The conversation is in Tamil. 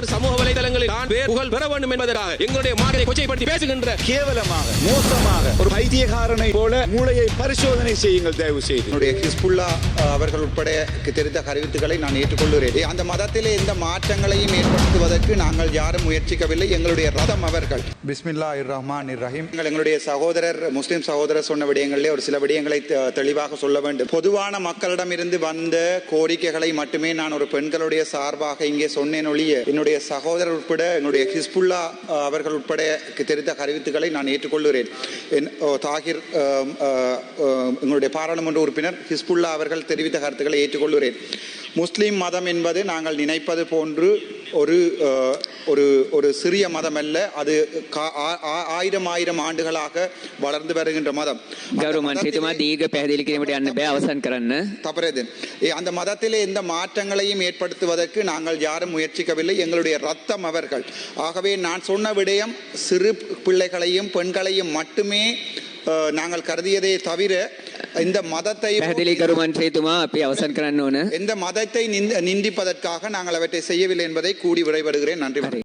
ஒரு சமூக வலைதளங்களில் தான் பேர் புகழ் பெற வேண்டும் என்பதற்காக எங்களுடைய மார்க்கத்தை கொச்சைப்படுத்தி பேசுகின்ற கேவலமாக மோசமாக ஒரு பைத்தியக்காரனை போல மூளையை பரிசோதனை செய்யுங்கள் தயவு செய்து என்னுடைய ஹிஸ்புல்லா அவர்கள் உட்பட தெரிந்த கருத்துக்களை நான் ஏற்றுக்கொள்கிறேன். அந்த மதத்திலே எந்த மாற்றங்களையும் ஏற்படுத்துவதற்கு நாங்கள் யாரும் முயற்சிக்கவில்லை. எங்களுடைய ரதம் அவர்கள். பிஸ்மில்லா இர் ரஹ்மான் இர் ரஹீம் எங்களுடைய சகோதரர் முஸ்லிம் சகோதரர் சொன்ன விடயங்களிலே ஒரு சில விடயங்களை தெளிவாக சொல்ல வேண்டும். பொதுவான மக்களிடமிருந்து வந்த கோரிக்கைகளை மட்டுமே நான் ஒரு பெண்களுடைய சார்பாக இங்கே சொன்னேன் ஒழிய என்னுடைய சகோதரர் உட்பட என்னுடைய ஹிஸ்புல்லா அவர்கள் உட்பட தெரிந்த கருத்துக்களை நான் ஏற்றுக்கொள்கிறேன். என் தாகிர் எங்களுடைய பாராளுமன்ற உறுப்பினர் ஹிஸ்புல்லா அவர்கள் தெரிவித்த கருத்துக்களை ஏற்றுக்கொள்கிறேன். முஸ்லிம் மதம் என்பது நாங்கள் நினைப்பது போன்று ஒரு அஹ், ஒரு ஒரு சிறிய மதம் அல்ல அது கா- ஆ- ஆ- ஆயிரம் ஆயிரம் ஆண்டுகளாக வளர்ந்து வருகின்ற மதம் அந்த ගරු මන්ත්‍රීතුමා மதத்திலே- දීර්ඝ පැහැදිලි කිරීමට යන්න බෑ අවසන් කරන්න. தவறேதன் ஏ, அந்த மதத்திலே எந்த மாற்றங்களையும் ஏற்படுத்துவதற்கு நாங்கள் யாரும் முயற்சிக்கவில்லை எங்களுடைய ரத்தம் அவர்கள் ஆகவே நான் சொன்ன விடயம் சிறு பிள்ளைகளையும் பெண்களையும் மட்டுமே அஹ், நாங்கள் கருதியதே தவிர இந்த மதத்தை පැහැදිලි කරු මන්ත්‍රීතුමා අපි අවසන් කරන්න ඕන. எந்த மதத்தை நிந்த- நிந்திப்பதற்காக நாங்கள் அவற்றை செய்யவில்லை என்பதை கூடி விடைபெறுகிறேன் நன்றி வணக்கம்.